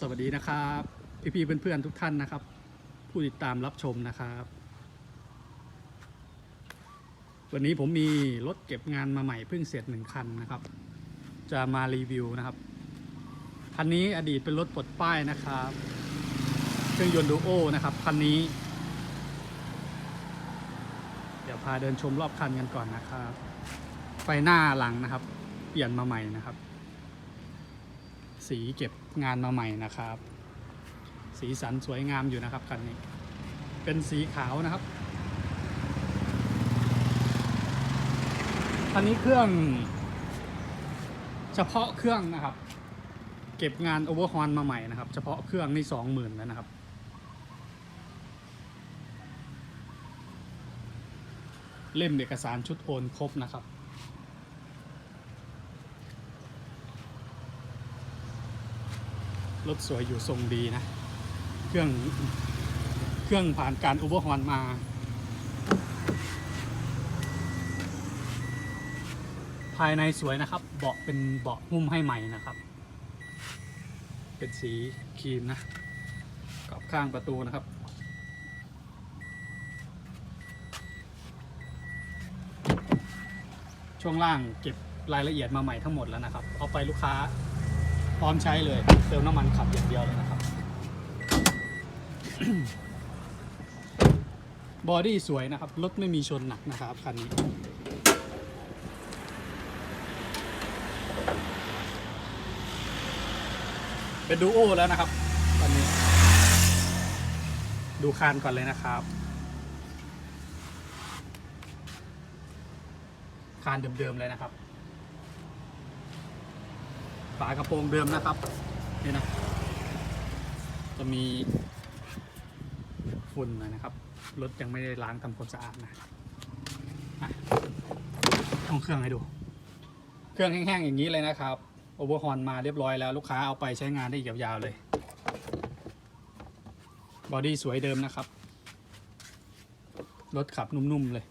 สวัสดีนะครับ พี่ๆเพื่อนๆทุกท่านนะครับ ผู้ติดตามรับชมนะครับ วันนี้ผมมีรถเก็บงานมาใหม่เพิ่งเสร็จหนึ่งคันนะครับ จะมารีวิวนะครับคันนี้อดีตเป็นรถปลดป้ายนะครับ เครื่องยนต์ดูโอนะครับคันนี้ เดี๋ยวพาเดินชมรอบคันกันก่อนนะครับ ไฟหน้าหลังนะครับ เปลี่ยนมาใหม่นะครับ สีเก็บงานมาใหม่นะครับ สีสันสวยงามอยู่นะครับคันนี้ เป็นสีขาวนะครับคันนี้เครื่อง เฉพาะเครื่องนะครับ เก็บงานโอเวอร์ฮอนมาใหม่นะครับ เฉพาะเครื่องนี่สองหมื่นแล้วนะครับเล่มเอกสารชุดโอนครบนะครับ รถสวยอยู่ทรงดีนะ เครื่องเครื่องผ่านการโอเวอร์ฮอนมา ภายในสวยนะครับ เบาะเป็นเบาะหุ้มให้ใหม่นะครับ เป็นสีครีมนะกรอบข้างประตูนะครับช่วงล่างเก็บรายละเอียดมาใหม่ทั้งหมดแล้วนะครับ เอาไปลูกค้า พร้อมใช้เลยเติมน้ำมันขับอย่างเดียวเลยนะครับบอดี้สวยนะครับ รถไม่มีชนหนักนะครับคันนี้ เป็นดูโอแล้วนะครับตอนนี้ ดูคานก่อนเลยนะครับ คานเดิมๆเลยนะครับ ฝากระโปรงเดิมนะครับนี่นะ จะมีฝุ่นนะครับรถยังไม่ได้ล้างทำความสะอาดนะต้องเครื่องให้ดู เครื่องแห้งๆอย่างนี้เลยนะครับโอเวอร์ฮอนมาเรียบร้อยแล้วลูกค้าเอาไปใช้งานได้อีกยาวๆเลยบอดี้สวยเดิมนะครับรถขับนุ่มๆเลย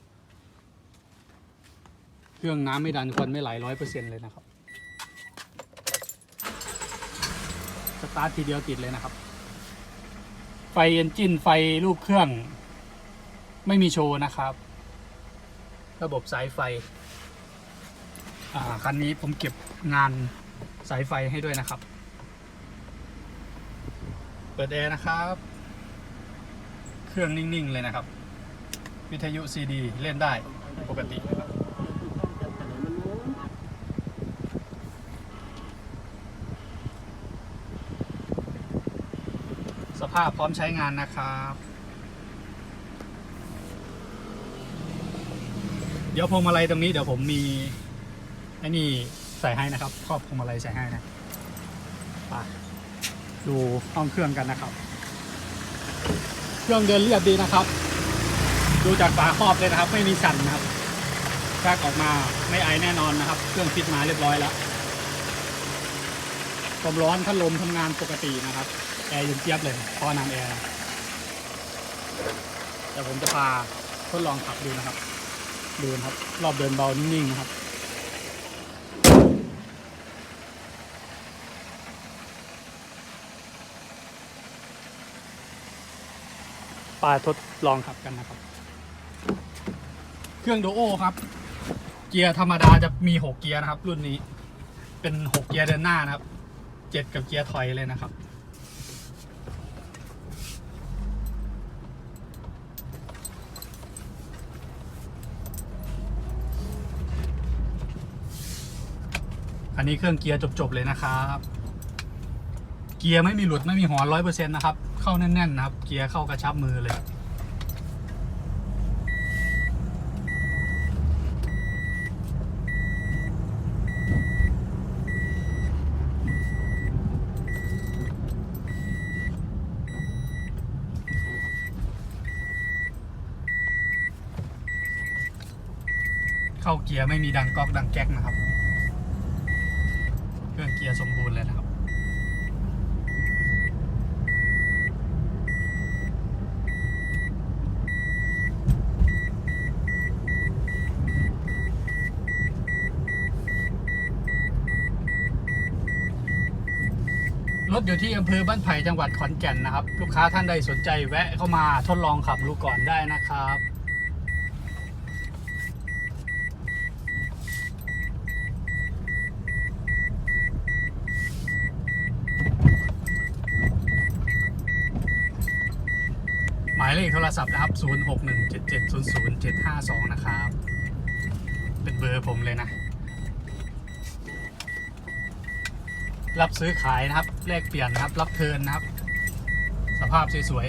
เครื่องน้ำไม่ดันควันไม่ไหลร้อยเปอร์เซ็นต์เลยนะครับ สตาร์ททีเดียวติดเลยนะครับ ไฟเอนจินไฟลูกเครื่อง ไม่มีโชว์นะครับ ระบบสายไฟ อ่าคันนี้ผมเก็บงานสายไฟให้ด้วยนะครับ เปิดแอร์นะครับ เครื่องนิ่ง ๆ เลยนะครับ วิทยุซีดี เล่นได้ปกตินะครับ สภาพพร้อมใช้งานนะครับ เดี๋ยวพวงมาลัยตรงนี้เดี๋ยวผมมีไอ้นี่ใส่ให้นะครับ ครอบพวงมาลัยใส่ให้นะไปดูห้องเครื่องกันนะครับ เครื่องเดินเรียบดีนะครับ ดูจากฝาครอบเลยนะครับ ไม่มีสั่นนะครับแทรกออกมาไม่ไอแน่นอนนะครับ เครื่องฟิตมาเรียบร้อยแล้วความร้อนพัดลมทำงานปกตินะครับ แอร์เย็นเจี๊ยบเลยพอน้ำแอร์นะเดี๋ยวผมจะพาทดลองขับดูนะครับ ดูนะครับ รอบเดินเบานิ่งๆนะครับปาทดลองขับกันนะครับ เครื่องโดโอครับ เกียร์ธรรมดาจะมี6เกียร์นะครับ รุ่นนี้ เป็น6เกียร์เดินหน้านะครับ7กับเกียร์ถอยเลยนะครับ อันนี้เครื่องเกียร์จบๆเลยนะครับ เกียร์ไม่มีหลุดไม่มีหอนร้อยเปอร์เซ็นต์นะครับ เข้าแน่นๆนะครับ เกียร์เข้ากระชับมือเลยเข้าเกียร์ไม่มีดังก๊อกดังแก๊กนะครับ อยร์สมบูรณ์เลยนะครับ รถอยู่ที่อำเภอบ้านไผ่จังหวัดขอนแก่นนะครับ ลูกค้าท่านใดสนใจแวะเข้ามาทดลองขับดูก่อนได้นะครับายเลขโทรศัพท์นะครับ 0617700752 นะครับ เป็นเบอร์ผมเลยนะ รับซื้อขายนะครับ แลกเปลี่ยนนะครับ รับเทินนะครับ สภาพสวย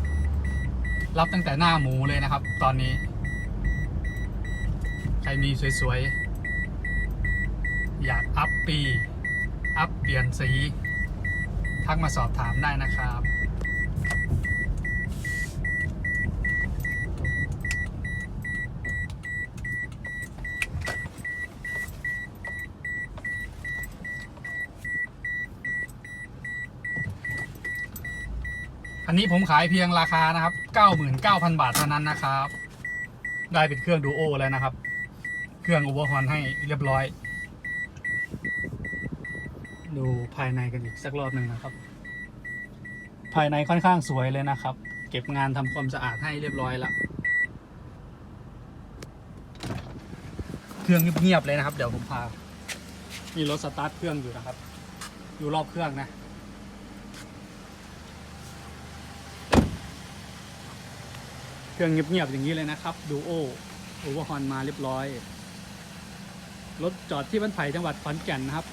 ๆ รับตั้งแต่หน้าหมูเลยนะครับ ตอนนี้ ใครมีสวยๆ อยากอัพปี อัพเปลี่ยนสี ทักมาสอบถามได้นะครับ อันนี้ผมขายเพียงราคานะครับ 99,000 บาทเท่านั้นนะครับ ได้เป็นเครื่องดูโอแล้วนะครับ เครื่องอเวอร์ฮอนให้เรียบร้อย ดูภายในกันอีกสักรอบหนึ่งนะครับ ภายในค่อนข้างสวยเลยนะครับ เก็บงานทำความสะอาดให้เรียบร้อยล้วเครื่องเงียบๆเลยนะครับ เดี๋ยวผมพามีรถสตาร์ทเครื่องอยู่นะครับ อยู่รอบเครื่องนะ ครื่องเงียบๆอย่างนี้เลยนะครับดูโอโอเวอร์ฮอนมาเรียบร้อย รถจอดที่บ้านไผ่จังหวัดขอนแก่นนะครับ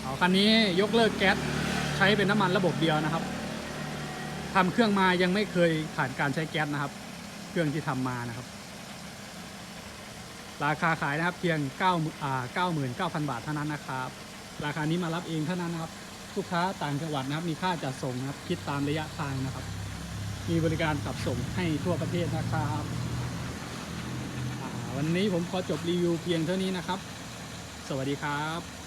เอาคันนี้ยกเลิกแก๊สใช้เป็นน้ำมันระบบเดียวนะครับทำเครื่องมายังไม่เคยผ่านการใช้แก๊สนะครับ เครื่องที่ทำมานะครับ ราคาขายนะครับเพียง9อ่า99,000บาทเท่านั้นนะครับ ราคานี้มารับเองเท่านั้นนะครับ ลูกค้าต่างจังหวัดนะครับ มีค่าจัดส่งนะครับ คิดตามระยะทางนะครับ มีบริการขับส่งให้ทั่วประเทศนะครับวันนี้ผมขอจบรีวิวเพียงเท่านี้นะครับ สวัสดีครับ